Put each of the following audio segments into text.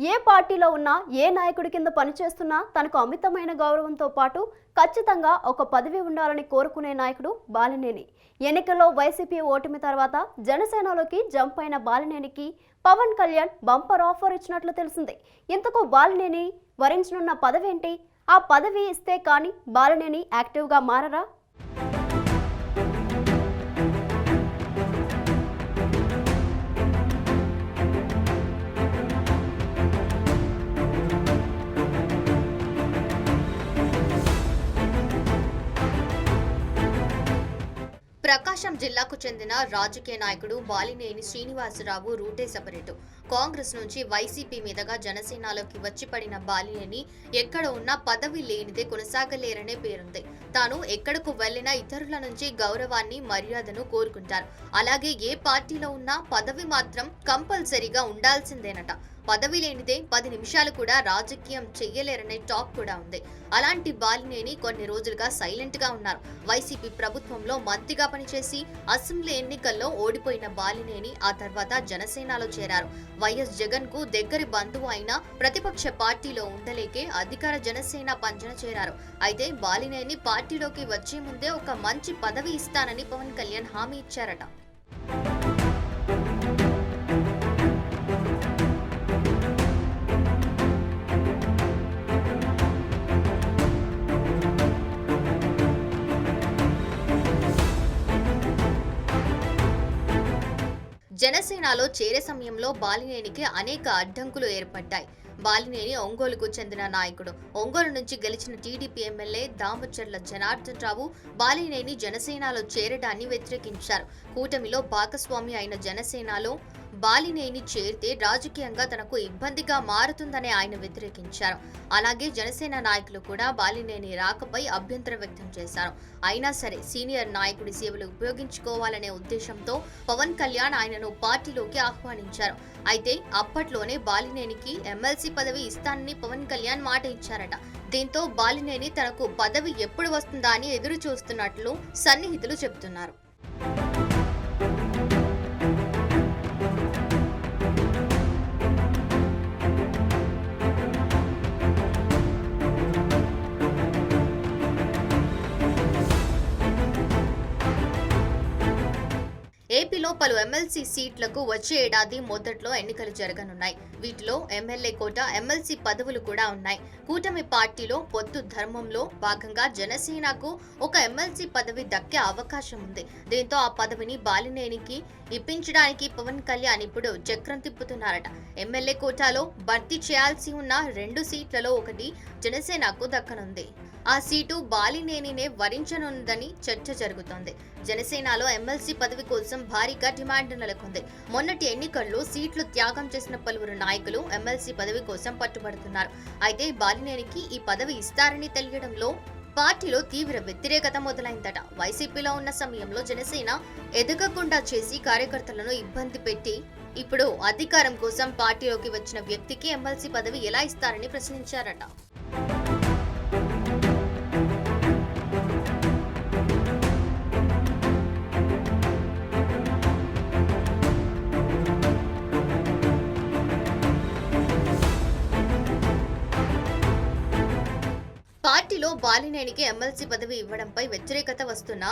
ఏ పార్టీలో ఉన్నా ఏ నాయకుడి కింద పనిచేస్తున్నా తనకు అమితమైన గౌరవంతో పాటు ఖచ్చితంగా ఒక పదవి ఉండాలని కోరుకునే నాయకుడు బాలినేని. ఎన్నికల్లో వైసీపీ ఓటమి తర్వాత జనసేనలోకి జంప్ అయిన బాలినేనికి పవన్ కళ్యాణ్ బంపర్ ఆఫర్ ఇచ్చినట్లు తెలిసింది. ఇంతకు బాలినేని వరించనున్న పదవేంటి? ఆ పదవి ఇస్తే కానీ బాలినేని యాక్టివ్గా మారరా? ప్రకాశం జిల్లాకు చెందిన రాజకీయ నాయకుడు బాలినేని శ్రీనివాసరావు రూటే సపరేటు. కాంగ్రెస్ నుంచి వైసీపీ మీదుగా జనసేనలోకి వచ్చి పడిన బాలినేని ఎక్కడ ఉన్నా పదవి లేనిదే కొనసాగలేరనే పేరుంది. తాను ఎక్కడకు వెళ్ళినా ఇతరుల నుంచి గౌరవాన్ని మర్యాదను కోరుకుంటారు. అలాగే ఏ పార్టీలో ఉన్నా పదవి మాత్రం కంపల్సరీగా ఉండాల్సిందేనట. పదవి లేనిదే పది నిమిషాలు కూడా రాజకీయం చెయ్యలేరనే టాక్ కూడా ఉంది. అలాంటి బాలినేని కొన్ని రోజులుగా సైలెంట్గా ఉన్నారు. వైసీపీ ప్రభుత్వంలో మంత్రిగా పనిచేసి అసెంబ్లీ ఎన్నికల్లో ఓడిపోయిన బాలినేని ఆ తర్వాత జనసేనలో చేరారు. వైఎస్ జగన్కు దగ్గరి బంధువు అయిన ప్రతిపక్ష పార్టీలో ఉండలేకే అధికార జనసేన పంచన చేరారు. అయితే బాలినేని పార్టీలోకి వచ్చే ముందే ఒక మంచి పదవి ఇస్తానని పవన్ కళ్యాణ్ హామీ ఇచ్చారట. జనసేనలో చేరే సమయంలో బాలినేనికి అనేక అడ్డంకులు ఏర్పడ్డాయి. బాలినేని ఒంగోలుకు చెందిన నాయకుడు. ఒంగోలు నుంచి గెలిచిన టీడీపీ ఎమ్మెల్యే దామచర్ల జనార్దన్ రావు బాలినేని జనసేనలో చేరడాన్ని వ్యతిరేకించారు. కూటమిలో భాగస్వామి అయిన జనసేనలో బాలినేని చేరితే రాజకీయంగా తనకు ఇబ్బందిగా మారుతుందని ఆయన వ్యతిరేకించారు. అలాగే జనసేన నాయకులు కూడా బాలినేని రాకపై అభ్యంతరం వ్యక్తం చేశారు. అయినా సరే సీనియర్ నాయకుడి సేవలు ఉపయోగించుకోవాలనే ఉద్దేశంతో పవన్ కళ్యాణ్ ఆయనను పార్టీలోకి ఆహ్వానించారు. అయితే అప్పట్లోనే బాలినేనికి ఎమ్మెల్సీ పదవి ఇస్తానని పవన్ కళ్యాణ్ మాట ఇచ్చారట. దీంతో బాలినేని తనకు పదవి ఎప్పుడు వస్తుందా అని ఎదురు చూస్తున్నట్లు సన్నిహితులు చెబుతున్నారు. ఏపీలో పలు ఎమ్మెల్సీ సీట్లకు వచ్చే ఏడాది మొదట్లో ఎన్నికలు జరగనున్నాయి. వీటిలో ఎమ్మెల్యే కోట ఎమ్మెల్సీ పదవులు కూడా ఉన్నాయి. కూటమి పార్టీలో పొత్తు ధర్మంలో భాగంగా జనసేనకు ఒక ఎమ్మెల్సీ పదవి దక్కే అవకాశం ఉంది. దీంతో ఆ పదవిని బాలినేనికి ఇప్పించడానికి పవన్ కళ్యాణ్ ఇప్పుడు చక్రం తిప్పుతున్నారట. ఎమ్మెల్యే కోటాలో భర్తీ చేయాల్సి ఉన్న రెండు సీట్లలో ఒకటి జనసేనకు దక్కనుంది. ఆ సీటు బాలినేనినే వరించనుందని చర్చ జరుగుతోంది. జనసేనలో ఎమ్మెల్సీ పదవి కోసం భారీగా డిమాండ్ నెలకొంది. మొన్నటి ఎన్నికల్లో సీట్లు త్యాగం చేసిన పలువురు నాయకులు ఎమ్మెల్సీ పదవి కోసం పట్టుబడుతున్నారు. అయితే బాలినేనికి ఈ పదవి ఇస్తారని తెలియడంలో పార్టీలో తీవ్ర వ్యతిరేకత మొదలైందట. వైసీపీలో ఉన్న సమయంలో జనసేన ఎదగకుండా చేసి కార్యకర్తలను ఇబ్బంది పెట్టి ఇప్పుడు అధికారం కోసం పార్టీలోకి వచ్చిన వ్యక్తికి ఎమ్మెల్సీ పదవి ఎలా ఇస్తారని ప్రశ్నించారట. పార్టీలో బాలినేనికి ఎమ్మెల్సీ పదవి ఇవ్వడంపై వ్యతిరేకత వస్తున్న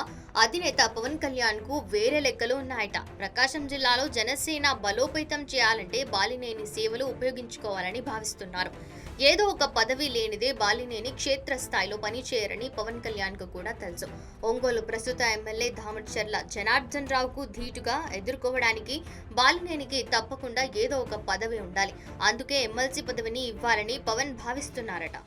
అధినేత పవన్ కళ్యాణ్కు వేరే లెక్కలు ఉన్నాయట. ప్రకాశం జిల్లాలో జనసేన బలోపేతం చేయాలంటే బాలినేని సేవలు ఉపయోగించుకోవాలని భావిస్తున్నారు. ఏదో ఒక పదవి లేనిదే బాలినేని క్షేత్రస్థాయిలో పనిచేయరని పవన్ కళ్యాణ్కు కూడా తెలుసు. ఒంగోలు ప్రస్తుత ఎమ్మెల్యే ధామచర్ల జనార్దన్ రావుకు ధీటుగా ఎదుర్కోవడానికి బాలినేనికి తప్పకుండా ఏదో ఒక పదవి ఉండాలి. అందుకే ఎమ్మెల్సీ పదవిని ఇవ్వాలని పవన్ భావిస్తున్నారట.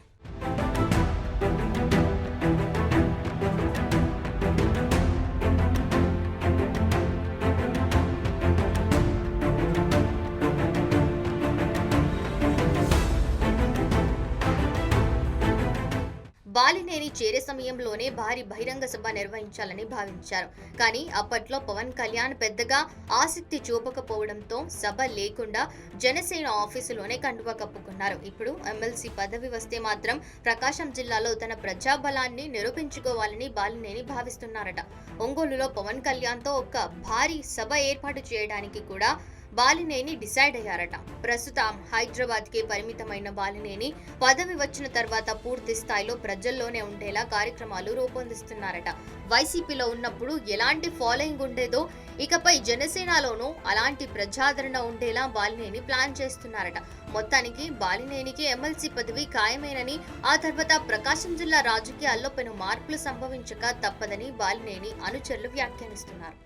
బాలినేని చేరే సమయంలోనే భారీ బహిరంగ సభ నిర్వహించాలని భావించారు. కానీ అప్పట్లో పవన్ కళ్యాణ్ పెద్దగా ఆసక్తి చూపకపోవడంతో సభ లేకుండా జనసేన ఆఫీసులోనే కండువా కప్పుకున్నారు. ఇప్పుడు ఎమ్మెల్సీ పదవి వస్తే మాత్రం ప్రకాశం జిల్లాలో తన ప్రజాబలాన్ని నిరూపించుకోవాలని బాలినేని భావిస్తున్నారట. ఒంగోలులో పవన్ కళ్యాణ్తో ఒక భారీ సభ ఏర్పాటు చేయడానికి కూడా బాలినేని డిసైడ్ అయ్యారట. ప్రస్తుతం హైదరాబాద్కే పరిమితమైన బాలినేని పదవి వచ్చిన తర్వాత పూర్తి స్థాయిలో ప్రజల్లోనే ఉండేలా కార్యక్రమాలు రూపొందిస్తున్నారట. వైసీపీలో ఉన్నప్పుడు ఎలాంటి ఫాలోయింగ్ ఉండేదో ఇకపై జనసేనలోనూ అలాంటి ప్రజాదరణ ఉండేలా బాలినేని ప్లాన్ చేస్తున్నారట. మొత్తానికి బాలినేనికి ఎమ్మెల్సీ పదవి ఖాయమేనని ఆ తర్వాత ప్రకాశం జిల్లా రాజకీయాల్లో పెను మార్పులు సంభవించక తప్పదని బాలినేని అనుచరులు వ్యాఖ్యానిస్తున్నారు.